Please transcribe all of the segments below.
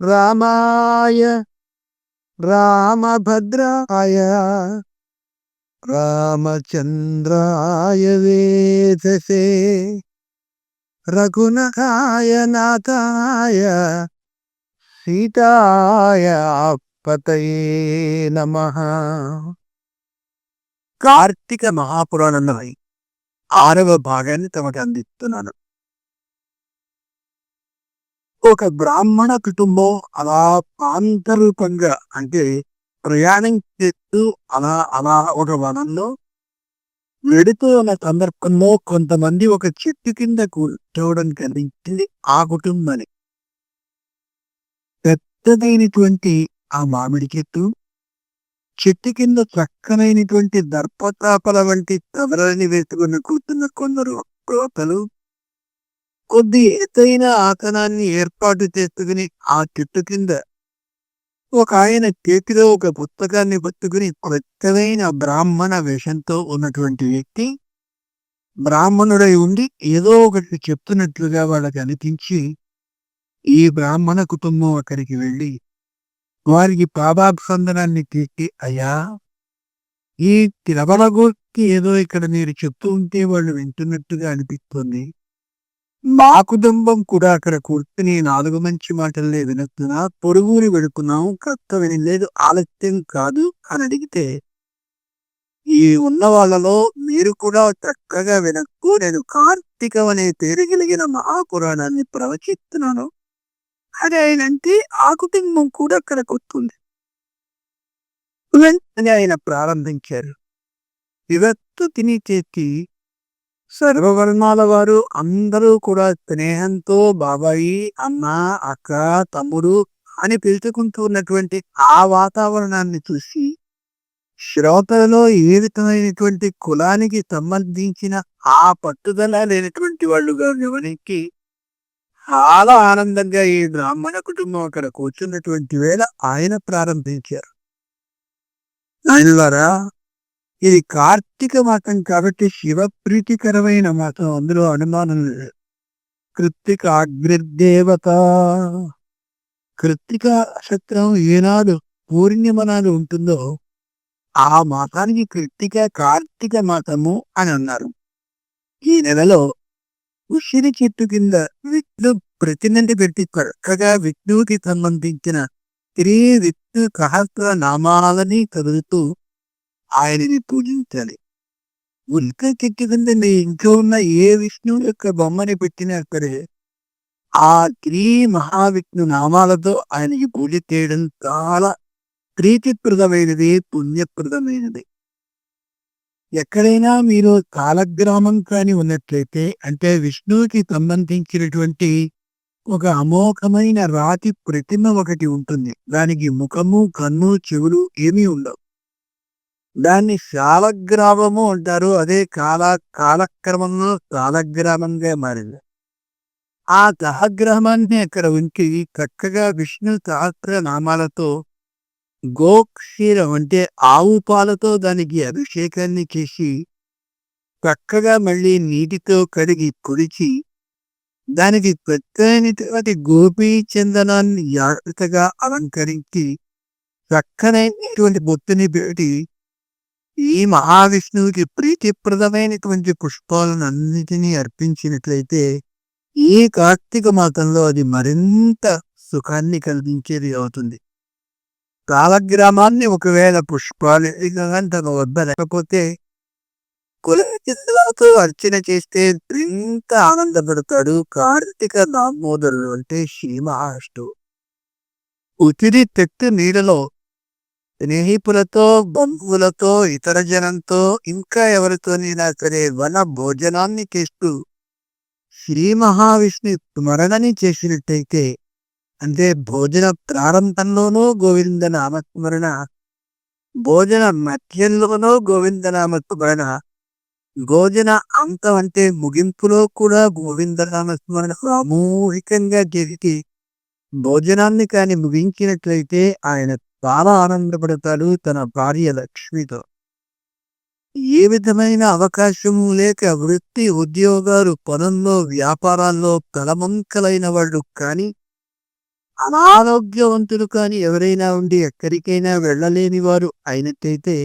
రామాయ రామభద్రాయ రామచంద్రాయ వేదసే రఘునకాయ నాథాయ సీతాయ పతయే నమ. కార్తీక మహాపురాణంలో ఆరవ భాగాన్ని తమకు అందిస్తున్నాను. ఒక బ్రాహ్మణ కుటుంబం అలా ప్రాంతరూపంగా అంటే ప్రయాణం చేస్తూ అలా అలా ఒక వనంలో వెడుతూ ఉన్న సందర్భంలో కొంతమంది ఒక చెట్టు కింద కూర్చోవడం కనిపించింది ఆ కుటుంబాన్ని పెద్దదైనటువంటి ఆ మామిడి చెట్టు చెట్టు కింద చక్కనైనటువంటి దర్పతాపల వంటి తవరని వేసుకుని కూర్చున్న కొందరు కోతలు కొద్ది ఎత్తైన ఆసనాన్ని ఏర్పాటు చేసుకుని ఆ చెట్టు కింద ఒక ఆయన చేతిలో ఒక పుస్తకాన్ని పట్టుకుని ప్రత్యేకమైన బ్రాహ్మణ వేషంతో ఉన్నటువంటి వ్యక్తి బ్రాహ్మణుడై ఉండి ఏదో ఒకటి చెప్తున్నట్లుగా వాళ్ళకి అనిపించి ఈ బ్రాహ్మణ కుటుంబం అక్కడికి వెళ్ళి వారికి పాపాభిసందనాన్ని తీసి అయ్యా ఈ తిరవల గురించి ఏదో ఇక్కడ మీరు చెప్తూ ఉంటే వాళ్ళు వింటున్నట్టుగా అనిపిస్తుంది. మా కుటుంబం కూడా అక్కడ కూర్చుని నాలుగు మంచి మాటలనే వినొస్తున్నా పొరుగుని వెడుకున్నాం. కర్త వినలేదు. ఆలస్యం కాదు అని అడిగితే ఈ ఉన్న వాళ్ళలో మీరు కూడా చక్కగా వినక్కు నేను కార్తీకం అనే పేరు కలిగిన మహాపురాణాన్ని ప్రవచిస్తున్నాను. అది ఆయనంటే ఆ కుటుంబం కూడా అక్కడికి వస్తుంది వెంటనే ఆయన ప్రారంభించారు. వివత్తు తిని చేతి సర్వవర్ణాల వారు అందరూ కూడా స్నేహంతో బాబాయి అన్న అక్క తమ్ముడు అని పిలుచుకుంటూ ఉన్నటువంటి ఆ వాతావరణాన్ని చూసి శ్రోతలలో ఏ విధమైనటువంటి కులానికి సంబంధించిన ఆ పట్టుదల లేనటువంటి వాళ్ళుగా గమనించి చాలా ఆనందంగా ఈ బ్రాహ్మణ కుటుంబం అక్కడ కూర్చున్నటువంటి వేళ ఆయన ప్రారంభించారు. ఆయన ద్వారా ఇది కార్తీక మాసం కాబట్టి శివ ప్రీతికరమైన మాసం. అందులో అనుమానం లేదు కృత్తిక అగ్నిర్దేవత. కృత్తిక నక్షత్రం ఏనాడు పూర్ణిమనాడు ఉంటుందో ఆ మాసానికి కృత్తిక కార్తీక మాసము అని అన్నారు. ఈ నెలలో ఉసిరి చెట్టు కింద విష్ణు ప్రతినంది పెట్టి చక్కగా విష్ణువుకి సంబంధించిన శ్రీ విష్ణు సహస్ర నామాలని చదువుతూ ఆయనని పూజించాలి. ఉల్క చెట్టు కింద ఇంట్లో ఉన్న ఏ విష్ణువు యొక్క బొమ్మని పెట్టినా సరే ఆ స్త్రీ మహావిష్ణు నామాలతో ఆయనకి పూజ చేయడం చాలా ప్రీతిప్రదమైనది పుణ్యప్రదమైనది. ఎక్కడైనా మీరు కాలగ్రామం కాని ఉన్నట్లయితే అంటే విష్ణువుకి సంబంధించినటువంటి ఒక అమోఘమైన రాతి ప్రతిమ ఒకటి ఉంటుంది. దానికి ముఖము కన్ను చెవులు ఏమీ ఉండవు. దాన్ని శాలగ్రామము అంటారు. అదే కాల కాలక్రమంలో శాలగ్రామంగా మారింది. ఆ సహగ్రామాన్ని అక్కడ ఉంచి చక్కగా విష్ణు సహస్ర నామాలతో గోక్షీరం అంటే ఆవు పాలతో దానికి అభిషేకాన్ని చేసి చక్కగా మళ్ళీ నీటితో కడిగి పొడిచి దానికి ప్రత్యేకమైనటువంటి గోపీ చందనాన్ని జాగ్రత్తగా అలంకరించి చక్కనైనటువంటి బొత్తుని పెట్టి ఈ మహావిష్ణువుకి ప్రీతిప్రదమైనటువంటి పుష్పాలను అన్నిటినీ అర్పించినట్లయితే ఈ కార్తీక మాసంలో అది మరింత సుఖాన్ని కలిగించేది అవుతుంది. కాలగ్రామాన్ని ఒకవేళ పుష్పాలు తన వద్ద లేకపోతే కులతో అర్చన చేస్తే ఎంత ఆనందపడతాడు కార్తీక దామోదరుడు అంటే శ్రీ మహాష్ణువు ఉతిరి తెట్టు నీడలో స్నేహితులతో బంధువులతో ఇతర జనంతో ఇంకా ఎవరితోనైనా సరే వన భోజనాన్ని చేస్తూ శ్రీ మహావిష్ణు స్మరణని చేసినట్టయితే అంటే భోజన ప్రారంభంలోనూ గోవింద నామస్మరణ భోజన మధ్యంలోనూ గోవింద నామస్మరణ భోజన అంతం అంటే ముగింపులో కూడా గోవింద నామస్మరణ సామూహికంగా జరిగి భోజనాన్ని కాని ముగించినట్లయితే ఆయన చాలా ఆనందపడతాడు తన భార్య లక్ష్మితో. ఏ విధమైన అవకాశము లేక వృత్తి ఉద్యోగాలు పనుల్లో వ్యాపారాల్లో కలమంకలైన వాళ్ళు కానీ అనారోగ్యవంతులు కానీ ఎవరైనా ఉండి ఎక్కడికైనా వెళ్ళలేని వారు అయినట్టయితే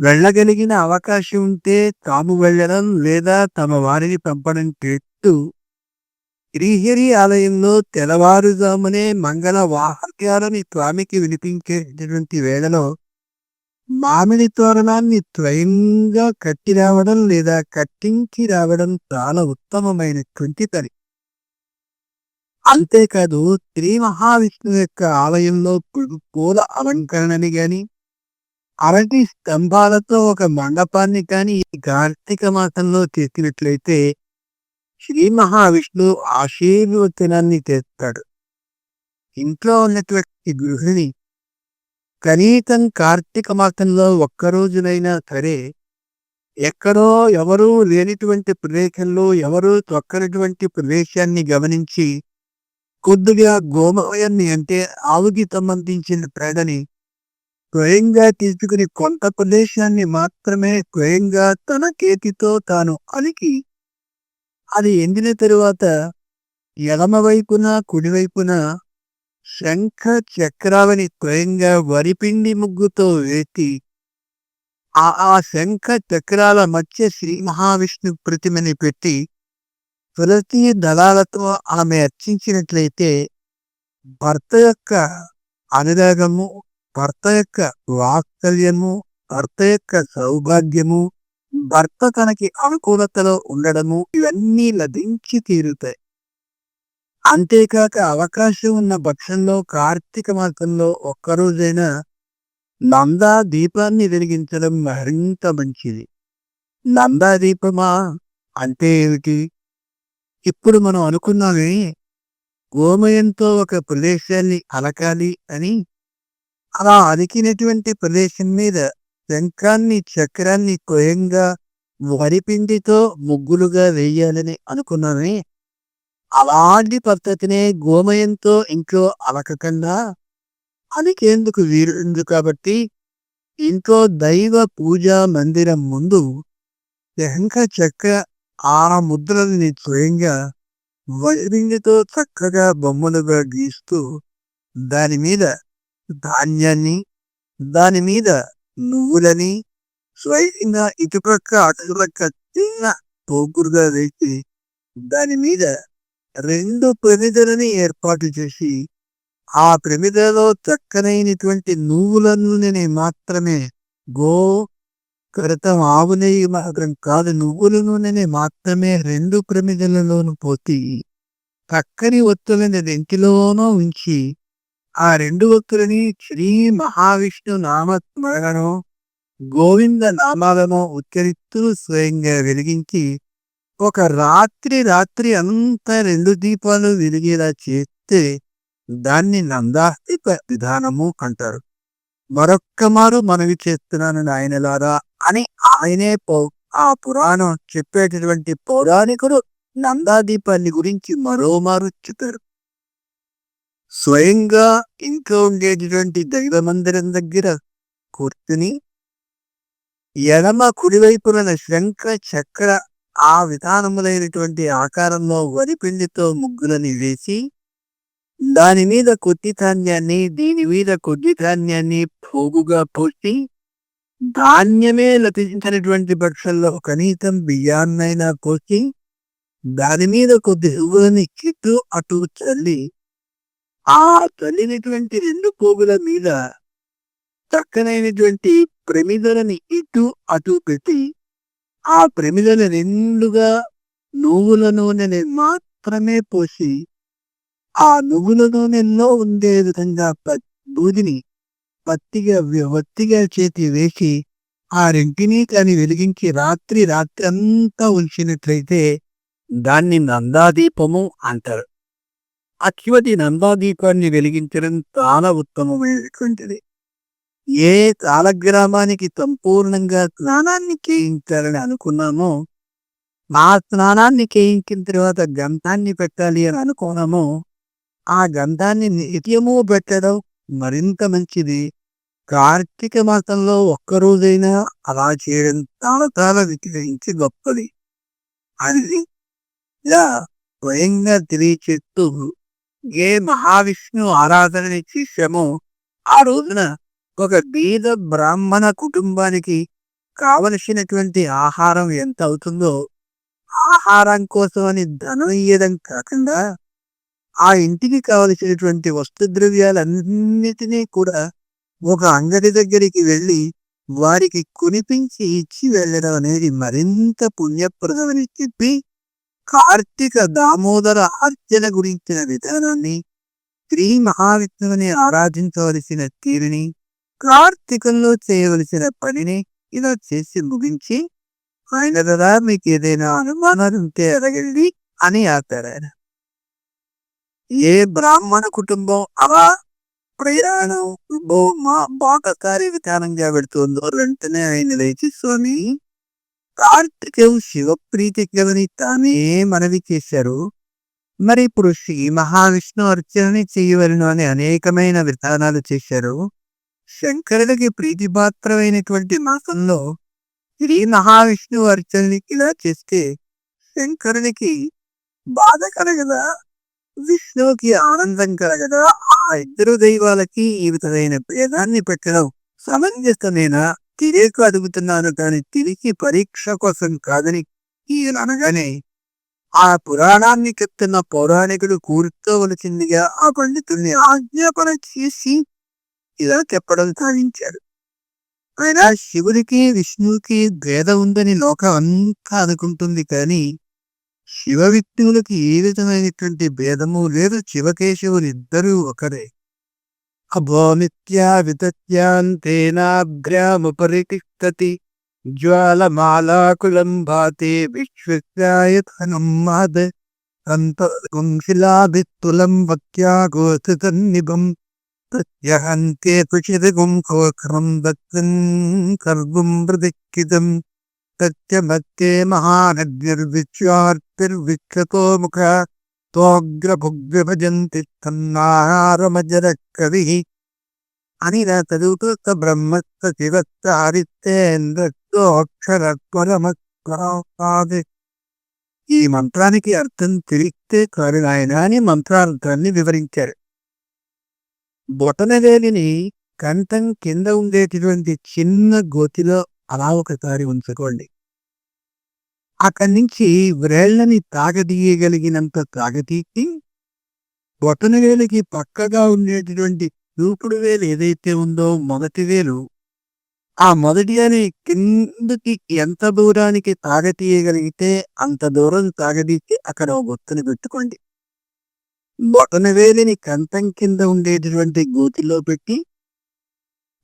వెళ్ళగలిగిన అవకాశం ఉంటే తాము వెళ్ళడం లేదా తమ వారిని పంపడం చేస్తూ శ్రీహరి ఆలయంలో తెల్లవారుజామునే మంగళ వాహక్యాలని స్వామికి వినిపించేటటువంటి వేళలో మామిడి తోరణాన్ని స్వయంగా కట్టి రావడం లేదా కట్టించి రావడం చాలా ఉత్తమమైనటువంటి పని. అంతేకాదు శ్రీ మహావిష్ణువు యొక్క ఆలయంలో పూల అలంకరణని గాని అరటి స్తంభాలతో ఒక మండపాన్ని కానీ కార్తీక మాసంలో చేసినట్లయితే శ్రీ మహావిష్ణువు ఆశీర్వచనాన్ని చేస్తాడు ఇంట్లో ఉన్నటువంటి గృహిణి కనీసం కార్తీక మాసంలో ఒక్కరోజునైనా సరే ఎక్కడో ఎవరూ లేనిటువంటి ప్రదేశంలో ఎవరూ తొక్కనటువంటి ప్రదేశాన్ని గమనించి కొద్దిగా గోమయాన్ని అంటే ఆవుకి సంబంధించిన పేడని స్వయంగా తీసుకుని కొంత ప్రదేశాన్ని మాత్రమే స్వయంగా తన చేతితో తాను అలికి అది ఎండిన తరువాత ఎడమ వైపున కుడివైపున శంఖ చక్రాలని స్వయంగా వరిపిండి ముగ్గుతో వేసి ఆ ఆ శంఖ చక్రాల మధ్య శ్రీ మహావిష్ణు ప్రతిమని పెట్టి తులసి దళాలతో ఆమె అర్చించినట్లయితే భర్త యొక్క అనురాగము భర్త యొక్క వాత్సల్యము భర్త యొక్క సౌభాగ్యము భర్త తనకి అనుకూలతలో ఉండడము ఇవన్నీ లభించి తీరుతాయి. అంతేకాక అవకాశం ఉన్న పక్షంలో కార్తీక మాసంలో ఒక్కరోజైనా నందా దీపాన్ని వెలిగించడం మరింత మంచిది. నందా దీపమా? అంటే ఏమిటి? ఇప్పుడు మనం అనుకున్నామే గోమయంతో ఒక ప్రదేశాన్ని అలకాలి అని అలా అలికినటువంటి ప్రదేశం మీద శంఖాన్ని చక్రాన్ని స్వయంగా వరిపిండితో ముగ్గులుగా వేయాలని అనుకున్నామే అలాంటి పద్ధతినే గోమయంతో ఇంట్లో అలకకుండా అనికేందుకు వీరుండు కాబట్టి ఇంట్లో దైవ పూజా మందిరం ముందు శంఖ చక్ర ఆ ముద్రల్ని స్వయంగా వైరింగితో చక్కగా బొమ్మలుగా గీస్తూ దాని మీద ధాన్యాన్ని దాని మీద నువ్వులని స్వయంగా ఇటుపక్క అటుపక్క చిన్న పోకురుగా వేసి దాని మీద రెండు ప్రమిదలని ఏర్పాటు చేసి ఆ ప్రమిదలో చక్కనైనటువంటి నువ్వుల నూనెని మాత్రమే గో క్రితం ఆవు నెయ్యి మాత్రం కాదు నువ్వుల నూనెని మాత్రమే రెండు ప్రమిదలలోను పోతి చక్కని ఒత్తులని రెంటిలోనో ఉంచి ఆ రెండు ఒత్తులని శ్రీ మహావిష్ణు నామస్మరణను గోవింద నామాలను ఉచ్చరిస్తూ స్వయంగా వెలిగించి ఒక రాత్రి రాత్రి అంతా రెండు దీపాలు వెలిగేలా చేస్తే దాన్ని నందాస్తిక విధానము అంటారు. మరొక్క మారు మనవి చేస్తున్నాను ఆయనలారా అని ఆయనే పో ఆ పురాణం చెప్పేటటువంటి పౌరాణికుడు నందాదీపాన్ని గురించి మరోమారు చెప్పారు. స్వయంగా ఇంట్లో ఉండేటటువంటి దైవ మందిరం దగ్గర కూర్చుని ఎడమ కుడివైపున శంఖ చక్ర ఆ విధానములైనటువంటి ఆకారంలో వరిపిండితో ముగ్గులని వేసి దాని మీద కొద్ది ధాన్యాన్ని దీని మీద కొద్ది ధాన్యాన్ని పోగుగా పోసి ధాన్యమే లభించినటువంటి పక్షంలో కనీసం బియ్యాన్నైనా కోసి దాని మీద కొద్ది హువ్వులని కిట్టు అటు చల్లి ఆ తల్లినటువంటి రెండు పోగుల మీద చక్కనైనటువంటి ప్రమిదలని ఇటు అటు పెట్టి ఆ ప్రమిదల రెండుగా నువ్వుల నూనెని మాత్రమే పోసి ఆ నువ్వుల నూనెలో ఉండే విధంగా బూదిని పత్తిగా వత్తిగా చేతి వేసి ఆ రెంటిని కానీ వెలిగించి రాత్రి రాత్రి అంతా ఉంచినట్లయితే దాన్ని నందాదీపము అంటారు. అశ్వతి నందాదీపాన్ని వెలిగించడం చాలా ఉత్తమమైనటువంటిది. ఏ కాలగ్రామానికి సంపూర్ణంగా స్నానాన్ని చేయించాలని అనుకున్నామో ఆ స్నానాన్ని చేయించిన తర్వాత గంధాన్ని పెట్టాలి అని అనుకున్నామో ఆ గంధాన్ని నిత్యము పెట్టడం మరింత మంచిది. కార్తీక మాసంలో ఒక్కరోజైనా అలా చేయడం చాలా చాలా విక్రయించి గొప్పది. అది ఇలా స్వయంగా తెలియచేస్తూ ఏ మహావిష్ణు ఆరాధన ఇచ్చి చేశామో ఆ రోజున ఒక బీద బ్రాహ్మణ కుటుంబానికి కావలసినటువంటి ఆహారం ఎంత అవుతుందో ఆహారం కోసం అని ధనం ఇయ్యడం కాకుండా ఆ ఇంటికి కావలసినటువంటి వస్తు ద్రవ్యాలన్నిటినీ కూడా ఒక అంగడి దగ్గరికి వెళ్ళి వారికి కొనిపించి ఇచ్చి వెళ్ళడం అనేది మరింత పుణ్యప్రదమని చెప్పి కార్తీక దామోదర అర్చన గురించిన విధానాన్ని శ్రీ మహావిష్ణువుని ఆరాధించవలసిన తీరుని కార్తీకంలో చేయవలసిన పనిని ఇలా చేసి ముగించి ఆయన కదా మీకు ఏదైనా అనుమానాలు ఉంటే అడగండి అని ఆపారు ఆయన ఏ బ్రాహ్మణ కుటుంబం అలా ప్రయాణం బో- మా- బాగా కార్యవిధానంగా పెడుతుందో వెంటనే ఆయన లేచి స్వామి కార్తీకం శివప్రీతికమని తానే మనవి చేశారు. మరి ఇప్పుడు శ్రీ మహావిష్ణు అర్చనని చేయవలను అని అనేకమైన విధానాలు చేశారు. శంకరుడికి ప్రీతిపాత్రమైనటువంటి మాసంలో శ్రీ మహావిష్ణు అర్చనకి ఇలా చేస్తే శంకరునికి బాధ కలగదా? విష్ణువుకి ఆనందం కలగదా? ఆ ఇద్దరు దైవాలకి ఈ విధమైన భేదాన్ని పెట్టడం సమంజసమేనా? తిరిగి అడుగుతున్నాను కానీ తిరిగి పరీక్ష కోసం కాదని ఈయన అనగానే ఆ పురాణాన్ని చెప్తున్న పౌరాణికుడు కూర్చోవలసిందిగా ఆ పండితుల్ని ఆజ్ఞాపన చేసి ఇలా చెప్పడం సాధించాడు. ఆయన శివుడికి విష్ణువుకి భేదం ఉందని లోకం అంతా అనుకుంటుంది కానీ శివ విష్ణువులకి ఏ విధమైనటువంటి భేదము లేదు. శివకేశవులు ఇద్దరూ ఒకరే. अभो नित्या वितत्यान्तेनाभ्यामुपरि तिष्ठति ज्वालमालाकुलं भाति विश्वस्याय धनुमाद अन्तशिलाभित्तुलं वक्या गोथितन्निभं तत्यहन्ते कुचितगुं कोकरं दत्तन् कर्गुं प्रदिक्षितं तत्य मत्ये महानद्यर्विश्वार्तिर्विक्षतो मुखा తోగ్రభుగ్రభజంతి తన్నాహారమజర కవి అని ఇలా చదువుతూ బ్రహ్మస్త శివస్త హరిస్తేంద్రోక్షరస్వరమస్వరాది ఈ మంత్రానికి అర్థం తెలిస్తే కరుణాయన అని మంత్రార్థాన్ని వివరించారు బొటనవేలిని కంఠం కింద ఉండేటటువంటి చిన్న గోతిలో అలా ఒకసారి ఉంచుకోండి అక్కడి నుంచి వ్రేళ్ళని తాగదీయగలిగినంత తాగదీకి బొటన వేలికి పక్కగా ఉండేటటువంటి చూపుడు వేలు ఏదైతే ఉందో మొదటి వేలు ఆ మొదటి అని కిందకి ఎంత దూరానికి తాగతీయగలిగితే అంత దూరం తాగదీసి అక్కడ ఒక గుర్తుని పెట్టుకోండి. బొటన వేలిని కంఠం కింద ఉండేటటువంటి గోతిలో పెట్టి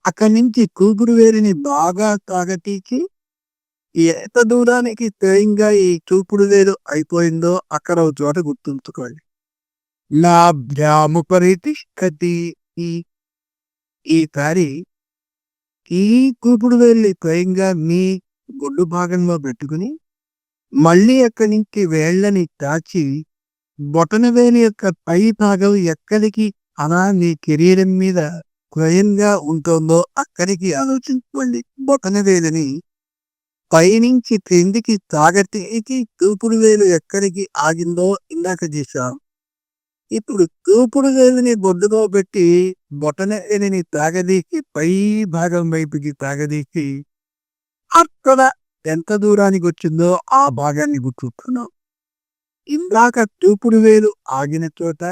అక్కడి నుంచి కూగురు వేలిని బాగా తాగతీచి ఎంత దూరానికి స్వయంగా ఈ చూపుడు వేలు అయిపోయిందో అక్కడ ఒక చోట గుర్తుంచుకోండి. నా భ్యాముపరితిష్టతి ఈ ఈసారి ఈ కూపుడు వేలు స్వయంగా మీ గుడ్డు భాగంలో పెట్టుకుని మళ్ళీ అక్కడి నుంచి వేళ్ళని దాచి బొటనవేలి యొక్క పై భాగం ఎక్కడికి అలా మీ కెరీరం మీద స్వయంగా ఉంటుందో అక్కడికి ఆలోచించుకోండి. బొటనవేలిని పైనుంచి క్రిందికి తాగటికి తూపుడు వేలు ఎక్కడికి ఆగిందో ఇందాక చేశాం. ఇప్పుడు తూపుడు వేలుని బొడ్డులో పెట్టి బొటన వేలిని తాగదీసి పై భాగం వైపుకి తాగదీసి అక్కడ ఎంత దూరానికి వచ్చిందో ఆ భాగాన్ని గుర్తున్నాం ఇందాక తూపుడు వేలు ఆగిన చోట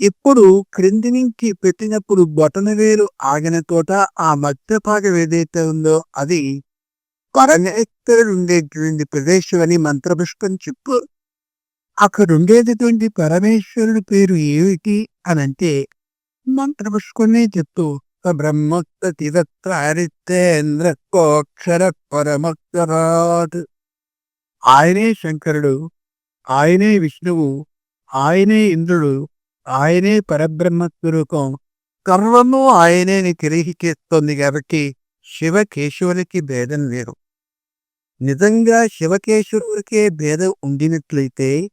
ఇప్పుడు క్రింది నుంచి పెట్టినప్పుడు బొటన వేలు ఆగిన చోట ఆ మధ్య భాగం ఏదైతే ఉందో అది పరమేశ్వరుడు ఉండేటువంటి ప్రదేశం అని మంత్రపుష్పం చెప్పు. అక్కడ ఉండేటటువంటి పరమేశ్వరుడి పేరు ఏమిటి అని అంటే మంత్రపుష్పమే చెప్తూ బ్రహ్మోత్త కోక్షర పరమక్షరాత్ ఆయనే శంకరుడు ఆయనే విష్ణువు ఆయనే ఇంద్రుడు ఆయనే పరబ్రహ్మ స్వరూపం సర్వము ఆయనే గ్రహికేస్తోంది కాబట్టి శివ కేశవులకి భేదం లేదు నిజంగా శివకేశవులకే భేదం ఉండినట్లయితే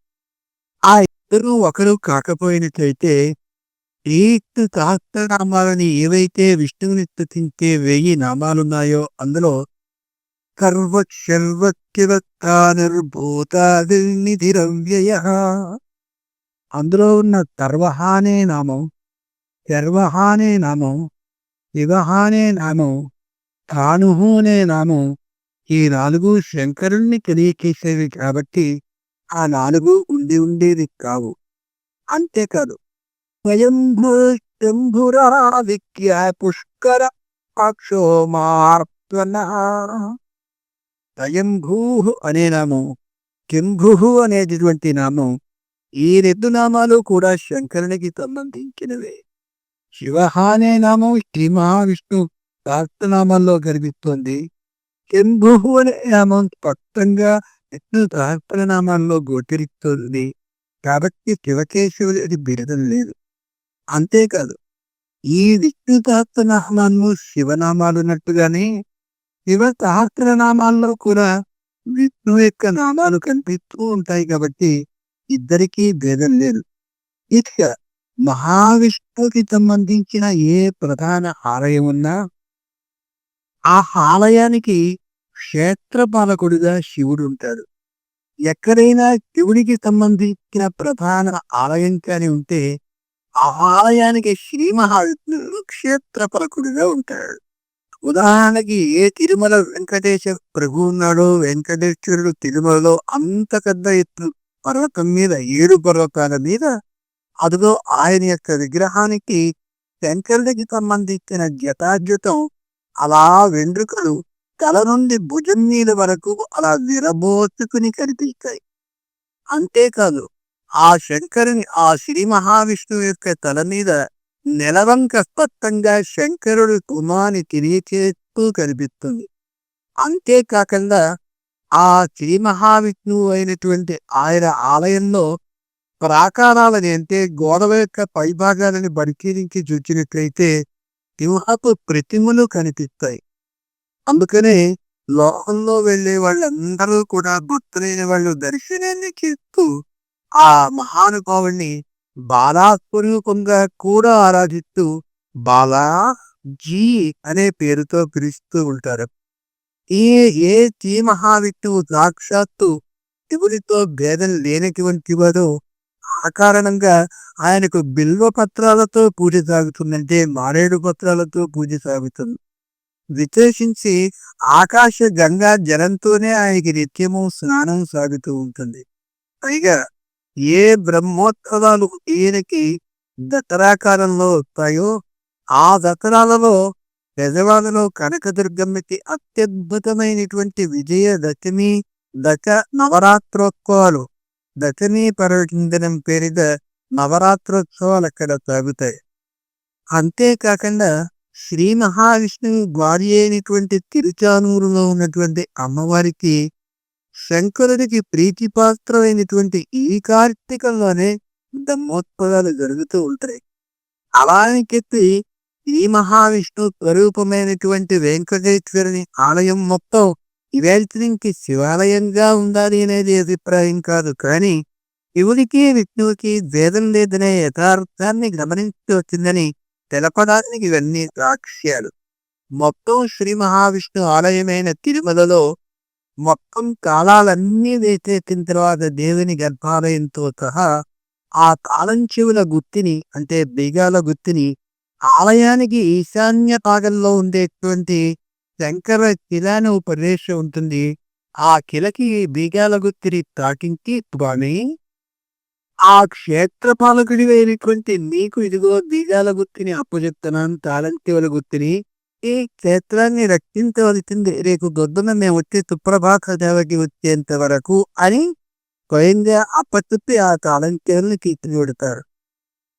ఆ ఇద్దరు ఒకరు కాకపోయినట్లయితే ఈ సహస్రనామాలని ఏవైతే విష్ణువుని స్థుతించే వెయ్యి నామాలున్నాయో అందులో సర్వ సర్వశివత్తానిర్భూతాదిర్నిధిరవ్యయ అందులో ఉన్న సర్వహానే నామం శర్వహానే నామం శివహానే నామం తానుహూనే నామం ఈ నాలుగు శంకరుణ్ణి తెలియకేసేవి కాబట్టి ఆ నాలుగు ఉండి ఉండేది కావు. అంతేకాదు స్వయంభూ శంభురా విఖ్య పుష్కర అక్షోమార్పణ. స్వయంభూ అనే నామం కింభు అనేటటువంటి నామం ఈ రెండు నామాలు కూడా శంకరునికి సంబంధించినవే. శివ అనే నామం శ్రీ మహావిష్ణు సహస్రనామాల్లో కనిపిస్తుంది. కింభు అనే నామం స్పష్టంగా విష్ణు సహస్రనామాల్లో గోచరిస్తుంది కాబట్టి శివకేశవుడి బిరుదం లేదు అంతేకాదు ఈ విష్ణు సహస్రనామాలు శివనామాలు ఉన్నట్టుగానే శివ సహస్రనామాల్లో కూడా విష్ణు యొక్క నామాలు కనిపిస్తూ ఉంటాయి కాబట్టి ఇద్దరికీ భేదం లేదు ఇక మహావిష్ణువుకి సంబంధించిన ఏ ప్రధాన ఆలయం ఉన్నా ఆ ఆలయానికి క్షేత్రపాలకుడిగా శివుడు ఉంటాడు. ఎక్కడైనా శివుడికి సంబంధించిన ప్రధాన ఆలయం కానీ ఉంటే ఆ ఆలయానికి శ్రీ మహావిష్ణువు క్షేత్రపాలకుడిగా ఉంటాడు. ఉదాహరణకి ఏ తిరుమల వెంకటేశ్వర ప్రభు ఉన్నాడో వెంకటేశ్వరుడు తిరుమలలో అంత పెద్ద ఎత్తు పర్వతం మీద ఏడు పర్వతాల మీద అదుగో ఆయన యొక్క విగ్రహానికి శంకరుడికి సంబంధించిన జటాజుతం అలా వెండ్రుకలు తల నుండి భుజం మీద వరకు అలా విరబోసుకుని కనిపిస్తాయి అంతేకాదు ఆ శంకరుని ఆ శ్రీ మహావిష్ణువు యొక్క తల మీద నెలవంక స్పష్టంగా శంకరుడు కుమాని తెలియచేస్తూ కనిపిస్తుంది. అంతేకాకుండా ఆ శ్రీ మహావిష్ణువు అయినటువంటి ఆయన ఆలయంలో ప్రాకారాలని అంటే గోడల యొక్క పైభాగాలని పరిశీలించి చూచినట్లయితే సింహపు ప్రతిమలు కనిపిస్తాయి. అందుకనే లోకంలో వెళ్ళే వాళ్ళందరూ కూడా భక్తులైన వాళ్ళు దర్శనాన్ని చేస్తూ ఆ మహానుభావుణ్ణి బాలాస్వరూపంగా కూడా ఆరాధిస్తూ బాలా జీ అనే పేరుతో పిలుస్తూ ఉంటారు. ఈ ఏ జీ మహావిష్ణువు సాక్షాత్తు శివునితో భేదం లేనటువంటి వాడు ఆ కారణంగా ఆయనకు బిల్వ పత్రాలతో పూజ సాగుతుందంటే మారేడు పత్రాలతో పూజ సాగుతుంది. విశేషించి ఆకాశ గంగా జలంతోనే ఆయనకి నిత్యము స్నానం సాగుతూ ఉంటుంది. పైగా ఏ బ్రహ్మోత్సవాలు ఈయనకి దసరాకాలంలో వస్తాయో ఆ దసరాలలో పెదవాడలో కనకదుర్గమ్మకి అత్యద్భుతమైనటువంటి విజయదశమి దశ నవరాత్రోత్సవాలు దశమి పర్వటించడం పేరిట నవరాత్రోత్సవాలు అక్కడ సాగుతాయి అంతేకాకుండా శ్రీ మహావిష్ణువు భార్య అయినటువంటి తిరుచానూరులో ఉన్నటువంటి అమ్మవారికి శంకరుడికి ప్రీతిపాత్రమైనటువంటి ఈ కార్తీకంలోనే బ్రహ్మోత్సవాలు జరుగుతూ ఉంటాయి అలానికెత్తి చెప్పి ఈ మహావిష్ణు స్వరూపమైనటువంటి వెంకటేశ్వరుని ఆలయం మొత్తం ఇవాల్టికి శివాలయంగా ఉండాలి అనేది అభిప్రాయం కాదు. కానీ శివుడికి విష్ణువుకి భేదం లేదనే యథార్థాన్ని గమనించి వచ్చిందని తెలపడానికి ఇవన్నీ సాక్ష్యాలు. మొత్తం శ్రీ మహావిష్ణు ఆలయమైన తిరుమలలో మొత్తం కాలాలన్నీ వేసేసిన తర్వాత దేవుని గర్భాలయంతో సహా ఆ కాలం చెవుల గుత్తిని అంటే బీగాల గుత్తిని ఆలయానికి ఈశాన్య భాగంలో ఉండేటువంటి శంకర కిలాను ప్రదేశం ఉంటుంది. ఆ కిలకి బీగాల గుత్తిని తాకించి స్వామి ఆ క్షేత్ర పాలకుడి అయినటువంటి నీకు ఇదిగో బీగాల గుత్తిని అప్పచెప్తున్నాను తాళంతివల గుర్తిని గుత్తిని. ఈ క్షేత్రాన్ని రక్షించవలసింది రేపు దొద్దున మేము వచ్చే సుప్రభాత దేవకి వచ్చేంత వరకు అని స్వయంగా అప్పచెప్పి ఆ తాళం చెవులను కీర్తిని పెడతారు.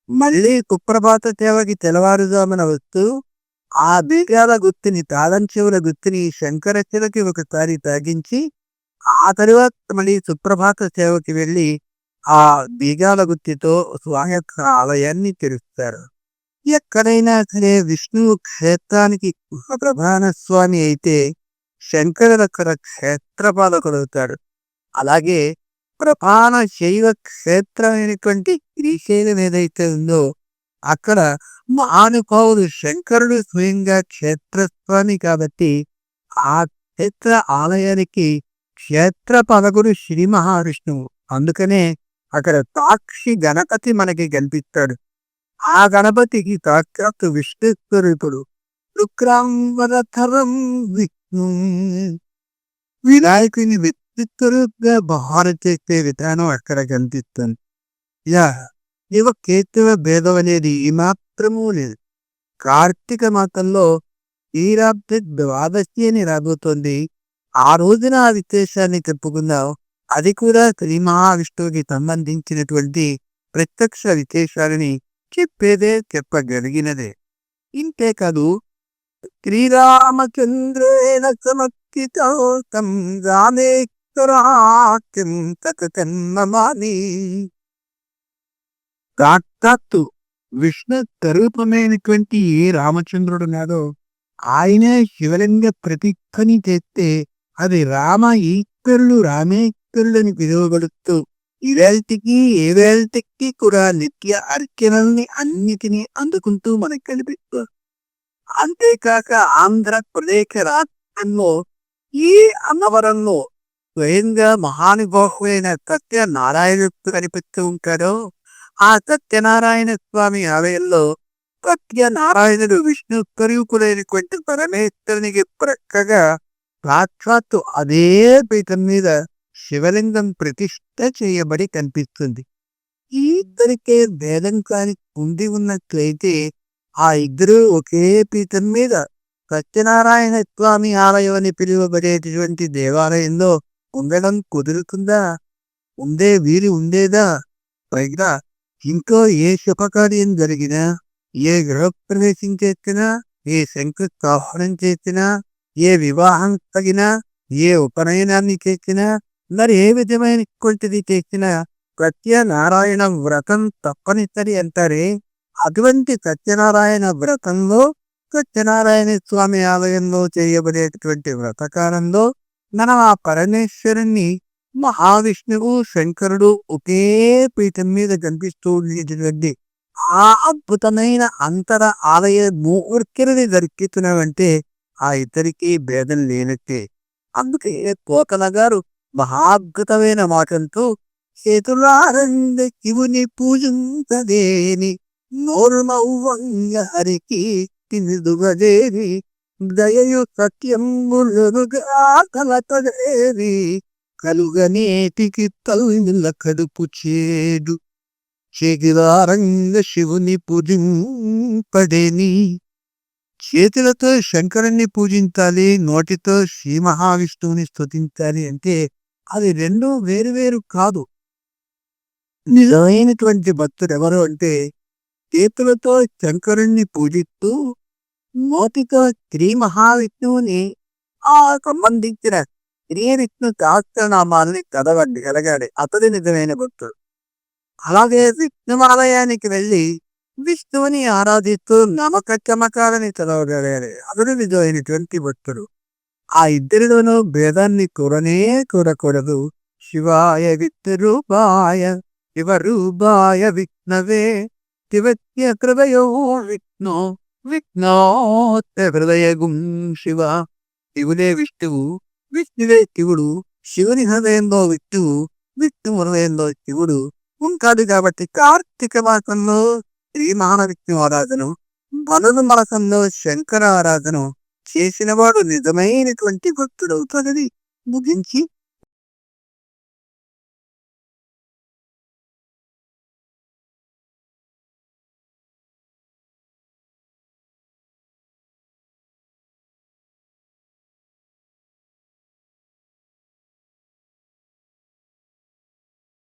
మళ్ళీ సుప్రభాత సేవకి తెల్లవారుజామున వస్తూ ఆ బీగాల గుత్తిని తాళం చెవుల గుత్తిని శంకరశిలకి ఒకసారి తాగించి ఆ తరువాత మళ్ళీ సుప్రభాత సేవకి వెళ్ళి ఆ బీగాల గుత్తితో స్వామి యొక్క ఆలయాన్ని తెరుస్తారు. ఎక్కడైనా సరే విష్ణువు క్షేత్రానికి ప్రధాన స్వామి అయితే శంకరుడు అక్కడ క్షేత్రపాలకుడు అవుతాడు. అలాగే ప్రధాన శైవ క్షేత్రమైనటువంటి శ్రీశైలం ఏదైతే ఉందో అక్కడ మహానుభావుడు శంకరుడు స్వయంగా క్షేత్రస్వామి కాబట్టి ఆ క్షేత్ర ఆలయానికి క్షేత్ర పదగుడు శ్రీ మహావిష్ణువు. అందుకనే అక్కడ సాక్షి గణపతి మనకి కనిపిస్తాడు. ఆ గణపతికి సాక్షాత్ విష్ణుస్వరూపుడు శుక్రాంబరధరం విష్ణు. వినాయకుని వ్యక్తిత్వరూపుగా భారత చేసే విధానం అక్కడ కనిపిస్తుంది. యా ఇవ కేతువ భేదం అనేది మాత్రము లేదు. కార్తీక మాసంలో ఈరాబ్ది ద్వాదశి అని రాబోతోంది. ఆ రోజున ఆ విశేషాన్ని చెప్పుకుందాం. అది కూడా శ్రీ మహావిష్ణువుకి సంబంధించినటువంటి ప్రత్యక్ష విశేషాలని చెప్పేదే చెప్పగలిగినదే. ఇంతే కాదు శ్రీరామచంద్రేణ సమర్పితం రామేశ్వరాఖ్యం తన్మమాని సాక్షాత్తు విష్ణు స్వరూపమైనటువంటి ఏ రామచంద్రుడు నాదో ఆయనే శివలింగ ప్రతిధ్వని చేస్తే అది రామ ఈశ్వరుడు అని పిలువబడుతూ ఇవేల్టికి ఏవేల్టికి కూడా నిత్య అర్చనల్ని అన్నిటినీ అందుకుంటూ మనకు కనిపిస్తుంది అంతేకాక ఆంధ్రప్రదేశ్ రాష్ట్రంలో ఈ అన్నవరంలో స్వయంగా మహానుభావుడైన సత్యనారాయణుడు కనిపిస్తూ ఉంటాడో. ఆ సత్యనారాయణ స్వామి ఆలయంలో సత్యనారాయణుడు విష్ణు స్వరూపులైనటువంటి పరమేశ్వరునికి ప్రక్కగా సాక్షాత్తు అదే పీఠం మీద శివలింగం ప్రతిష్ట చేయబడి కనిపిస్తుంది. ఈ ఇద్దరికే భేదం కాని ఉండి ఉన్నట్లయితే ఆ ఇద్దరు ఒకే పీఠం మీద సత్యనారాయణ స్వామి ఆలయం అని పిలువబడేటటువంటి దేవాలయంలో ఉండడం కుదురుతుందా? ఉండే వీరి ఉండేదా? పైగా ఇంకో ఏ శుభకార్యం జరిగినా ఏ గృహప్రవేశం చేసినా ఏ శంకుస్థాపనం చేసినా ఏ వివాహం తగినా ఏ ఉపనయనాన్ని చేసినా మరి ఏ విధమైన విధమైనటువంటిది చేసినా సత్యనారాయణ వ్రతం తప్పనిసరి అంటారే? అటువంటి సత్యనారాయణ వ్రతంలో సత్యనారాయణ స్వామి ఆలయంలో చేయబడేటటువంటి వ్రతకాలంలో మనం ఆ పరమేశ్వరుణ్ణి మహావిష్ణువు శంకరుడు ఒకే పీఠం మీద కనిపిస్తూ ఉండేటటువంటి ఆ అద్భుతమైన అంతర ఆలయ మూర్ఖిని దర్శిస్తున్నామంటే ఆ ఇద్దరికి భేదం లేనట్టే. అందుకే కోకల గారు మహాద్భుతమైన మాటలతో చేతులారంద శివుని పూజించదేని నోర్మవ్వంగ హరికి తినిదుగదేవి దయయు సత్యములుగా కలతదేవి కలుగనేటికి తల్లిల కడుపు చేడు చేతిదారంగ శివుని పూజింపడేని. చేతులతో శంకరుణ్ణి పూజించాలి నోటితో శ్రీ మహావిష్ణువుని స్థుతించాలి అంటే అది రెండూ వేరు వేరు కాదు. నిజమైనటువంటి భక్తుడు ఎవరు అంటే చేతులతో శంకరుణ్ణి పూజిస్తూ నోటితో శ్రీ మహావిష్ణువుని ఆ సంబంధించిన శ్రీ విష్ణు సహస్రనామాల్ని అతడి నిజమైన భక్తుడు అలాగే విష్ణువాలయానికి వెళ్ళి విష్ణువుని ఆరాధిస్తూ నమక చమకాలని చదవగలిగాడు అతడు నిజమైనటువంటి భక్తుడు. ఆ ఇద్దరిలోనూ భేదాన్ని కూరనే కూరకూడదు. శివాయ విష్ణు శివరూపాయ విష్ణవే శివత్య కృపయో విష్ణు విష్ణోత్త హృదయగుం శివ. శివుడే విష్ణువు విష్ణువే శివుడు. శివుని హృదయంలో విష్ణువు విష్ణు హృదయంలో శివుడు ఉంటాడు కాబట్టి కార్తీక మాసంలో శ్రీ మహావిష్ణు ఆరాధను మనుల మాసంలో శంకర ఆరాధను చేసినవాడు నిజమైనటువంటి భక్తుడవుతాడని ముగించి